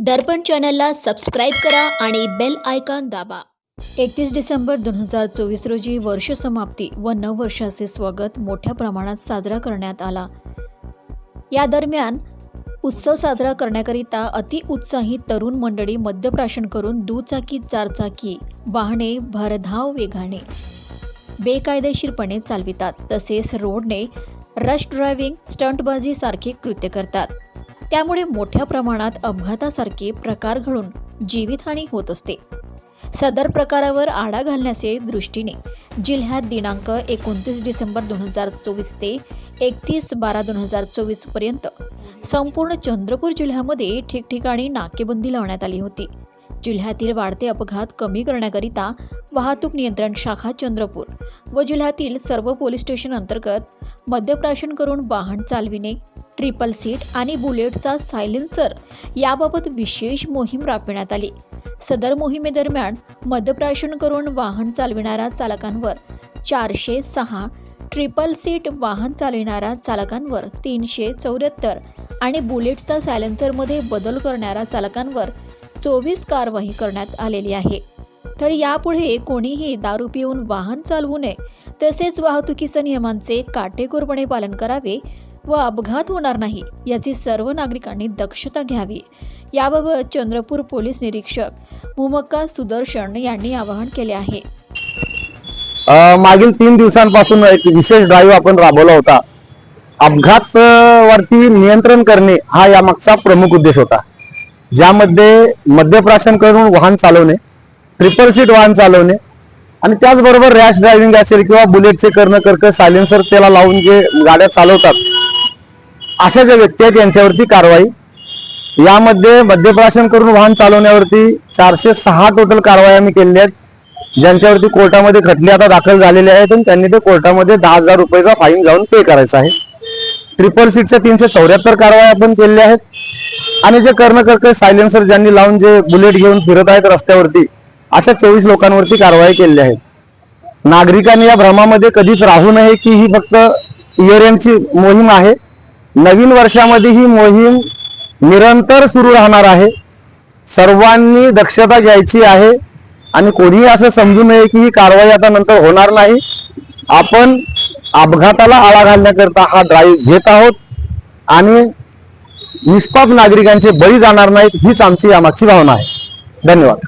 दर्पण चॅनलला सबस्क्राईब करा आणि बेल आयकॉन दाबा. एकतीस डिसेंबर दोन हजार चोवीस रोजी वर्षसमाप्ती व नववर्षाचे स्वागत मोठ्या प्रमाणात साजरा करण्यात आला. या दरम्यान उत्सव साजरा करण्याकरिता अतिउत्साही तरुण मंडळी मद्यप्राशन करून दुचाकी चारचाकी वाहने भरधाव वेगाने बेकायदेशीरपणे चालवितात. तसेच रोडने रश ड्रायव्हिंग स्टंटबाजीसारखी कृत्य करतात. त्यामुळे मोठ्या प्रमाणात अपघातासारखे प्रकार घडून जीवितहानी होत असते. सदर प्रकारावर आळा घालण्याचे दृष्टीने जिल्ह्यात दिनांक एकोणतीस डिसेंबर दोन हजार चोवीस ते एकतीस बारा दोन हजार चोवीसपर्यंत संपूर्ण चंद्रपूर जिल्ह्यामध्ये ठिकठिकाणी नाकेबंदी लावण्यात आली होती. जिल्ह्यातील वाढते अपघात कमी करण्याकरिता वाहतूक नियंत्रण शाखा चंद्रपूर व जिल्ह्यातील सर्व पोलीस स्टेशन अंतर्गत मद्यप्राशन करून वाहन चालविणे ट्रिपल सीट आणि बुलेटचा सायलेन्सर याबाबत विशेष मोहीम राबविण्यात आली. सदर मोहिमेदरम्यान मद्यप्राशन करून वाहन चालविणाऱ्या चालकांवर चारशे सहा ट्रिपल सीट वाहन चालविणाऱ्या चालकांवर तीनशे चौऱ्याहत्तर आणि बुलेटचा सायलेन्सरमध्ये बदल करणाऱ्या चालकांवर चोवीस कारवाई करण्यात आलेली आहे. तर यापुढे कोणीही दारू पिऊन वाहन चालवू नये. तसेच वाहतुकीच्या नियमांचे काटेकोरपणे पालन करावे व अपघात होणार नाही याची सर्व नागरिकांनी दक्षता घ्यावी. याबाबत चंद्रपूर पोलीस निरीक्षक मुमक्का सुदर्शन यांनी आवाहन केले आहे. मागील तीन दिवसांपासून एक विशेष ड्राईव्ह आपण राबवला होता. अपघात वरती नियंत्रण करणे हा यामागचा प्रमुख उद्देश होता. ज्यामध्ये मद्यप्राशन करून वाहन चालवणे ट्रिपल सीट वाहन चालवणे. आणि त्याचबरोबर रॅश ड्रायव्हिंग असेल किंवा बुलेटचे करणं कर्क सायलेन्सर त्याला लावून जे गाड्या चालवतात अशा ज्या व्यक्ती आहेत यांच्यावरती कारवाई. यामध्ये मद्यप्राशन करून वाहन चालवण्यावरती चारशे सहा टोटल कारवाई आम्ही केलेल्या आहेत ज्यांच्यावरती कोर्टामध्ये खटले आता दाखल झालेले आहेत आणि त्यांनी ते कोर्टामध्ये दहा हजार रुपयाचा फाईन जाऊन पे करायचा आहे. ट्रिपल सीटच्या तीनशे चौऱ्याहत्तर कारवाई आपण केलेल्या आहेत. आणि जे कर्ण कर्क सायलेन्सर ज्यांनी लावून जे बुलेट घेऊन फिरत आहेत रस्त्यावरती अशा चोवीस लोकांवरती कारवाई केलेली आहे. नागरिकांनी या भ्रमामध्ये कधीच राहू नये की ही फक्त इयर मोहीम आहे. नवीन वर्षामध्ये ही मोहीम निरंतर सुरू राहणार आहे. सर्वांनी दक्षता घ्यायची आहे. आणि कोणीही असं समजू नये की ही कारवाई आता नंतर होणार नाही. आपण अपघाताला आळा घालण्याकरता हा ड्राईव्ह घेत आहोत. आणि निष्पाप नागरिकांचे बळी जाणार नाहीत हीच आमची यामागची भावना आहे. धन्यवाद.